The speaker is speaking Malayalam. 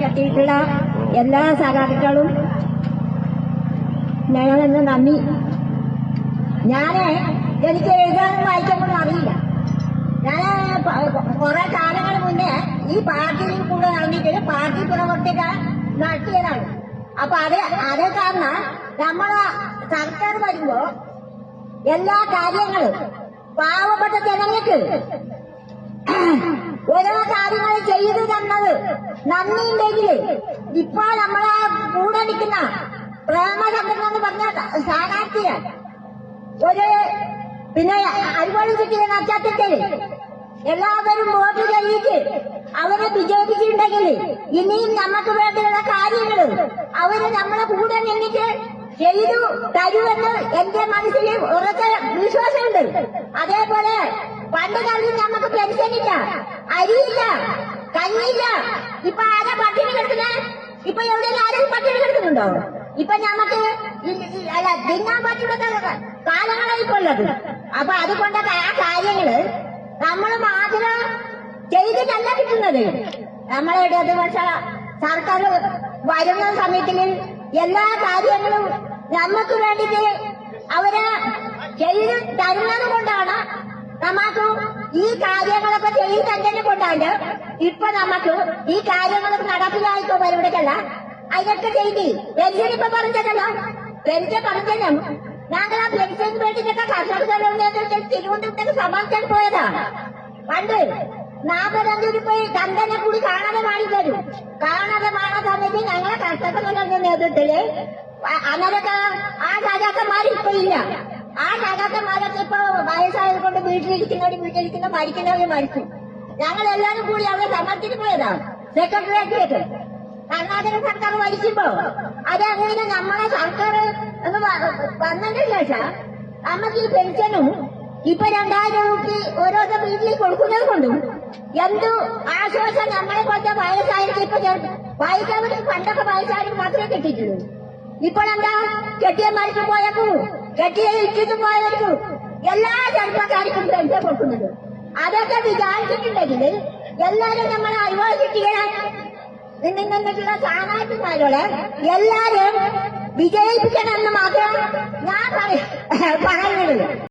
കെട്ടിയിട്ടുള്ള എല്ലാ സഹാക്കളും ഞങ്ങളെന്ന് നന്ദി. ഞാൻ എനിക്ക് എഴുതാനും വായിക്കാനൊന്നും അറിയില്ല. ഞാൻ കുറെ കാലങ്ങൾ മുന്നേ ഈ പാർട്ടിയിൽ കൂടെ നടന്നിട്ട് പാർട്ടി പ്രവർത്തക നടത്തിയതാണ്. അപ്പൊ അത് അത് കാരണം നമ്മളെ സർക്കാർ വരുമ്പോ എല്ലാ കാര്യങ്ങളും പാവപ്പെട്ട ജനങ്ങൾക്ക് ചെയ്തു തന്നത്. നന്ദിയുണ്ടെങ്കിൽ ഇപ്പൊ നമ്മളെ കൂടെ നിൽക്കുന്ന പ്രേമചന്ദ്രൻ എന്ന് പറഞ്ഞ സ്ഥാനാർത്ഥിയ ഒരു പിന്നെ അതുപോലെ കിട്ടിയ നക്ഷത്രത്തിൽ എല്ലാവരും വോട്ട് ചെയ്യിച്ച് അവരെ വിജയിപ്പിച്ചിട്ടുണ്ടെങ്കിൽ ഇനിയും നമുക്ക് വേണ്ടിയുള്ള കാര്യങ്ങൾ അവർ നമ്മളെ കൂടെ നിന്നിട്ട് ചെയ്തു തരുമെന്ന് എന്റെ മനസ്സിൽ ഉറച്ച വിശ്വാസമുണ്ട്. അതേപോലെ പണ്ട് കാലത്ത് നമുക്ക് പെൻഷനില്ല അരിയില്ല. കഞ്ഞിയില്ല ഇപ്പൊ ആരാ പട്ടിണി കിടക്കുന്നത്? ഇപ്പൊ എവിടെയെങ്കിലും ആരും പട്ടിണി കിടക്കുന്നുണ്ടോ? ഇപ്പൊ ഞമ്മക്ക് അല്ല തിന്നാൻ പറ്റുന്ന കാലങ്ങളായിക്കൊള്ളത് അപ്പൊ അതുകൊണ്ടൊക്കെ ആ കാര്യങ്ങൾ നമ്മൾ മാത്രം ചെയ്തിട്ടല്ല കിട്ടുന്നത്. നമ്മളെ ഇടതുപക്ഷ സർക്കാർ വരുന്ന സമയത്തിൽ എല്ലാ കാര്യങ്ങളും നമുക്ക് വേണ്ടിയിട്ട് അവർ ചെയ്ത് തരുന്നത് കൊണ്ടാണ് നമുക്ക് ഈ കാര്യങ്ങളൊക്കെ ചെയ്തെങ്കിലും കൊണ്ടാണ് ഇപ്പൊ നമുക്ക് ഈ കാര്യങ്ങളൊക്കെ നടപ്പിലായിപ്പോ പരിപാടിക്കല്ല. അതിനൊക്കെ ചെയ്തി. പെൻഷൻ ഇപ്പൊ പറഞ്ഞല്ലോ പെൻഷൻ പറഞ്ഞല്ലോ ഞങ്ങൾ ആ പെൻഷൻ വേണ്ടിട്ടൊക്കെ കർഷകരുടെ തിരുവനന്തപുരത്തേക്ക് സമാധാനം പോയതാ. പണ്ട് നാൽപ്പത്തഞ്ച് രൂപയിൽ ചന്ദനെ കൂടി കാണാതെ വാങ്ങിത്തരും കാണാതെ വാങ്ങാൻ സമയത്ത് ഞങ്ങളെ കർഷകരുടെ നേതൃത്വത്തിൽ അ- അന്നേരത്തെ ആ രാജാക്കന്മാർ ഇപ്പൊ ഇല്ല. ആ രാജാക്കന്മാരൊക്കെ ഇപ്പൊ വയസ്സായത് കൊണ്ട് വീട്ടിലിരിക്കുന്നവര് വീട്ടിലിരിക്കുന്ന മരിക്കുന്നവര് മരിച്ചു. ഞങ്ങൾ എല്ലാവരും കൂടി അവിടെ സമർപ്പിച്ചു പോയതാ സെക്രട്ടേറിയറ്റിലേക്ക്. കർണാടക സർക്കാർ ഭരിക്കുമ്പോ അതങ്ങനെ നമ്മളെ സർക്കാർ എന്ന് വന്നതിന് ശേഷം നമുക്ക് ഈ പെൻഷനും ഇപ്പൊ രണ്ടായിരം രൂപ ഓരോരോ വീട്ടിൽ കൊടുക്കുന്നത് കൊണ്ടും എന്തു ആശ്വാസം നമ്മളെ പോലത്തെ വയസ്സായിരിക്കും ഇപ്പൊ വയസ്സവര് പണ്ടൊക്കെ വയസ്സായാലും മാത്രമേ കിട്ടിയിട്ടുള്ളൂ. ഇപ്പോഴെന്താ കെട്ടിയ മരിച്ചു പോയക്കും പോയവർക്കും എല്ലാ ചെറുപ്പക്കാർക്കും പെൻഷൻ കൊടുക്കുന്നത്. അതൊക്കെ വിചാരിച്ചിട്ടുണ്ടെങ്കിൽ എല്ലാരും നമ്മളെ അറിവാൾ നിന്നിൽ നിന്നിട്ടുള്ള സ്ഥാനാർത്ഥിമാരോട് എല്ലാരും വിജയിപ്പിക്കണമെന്ന് മാത്രം ഞാൻ പറയ- പറയുന്നത്.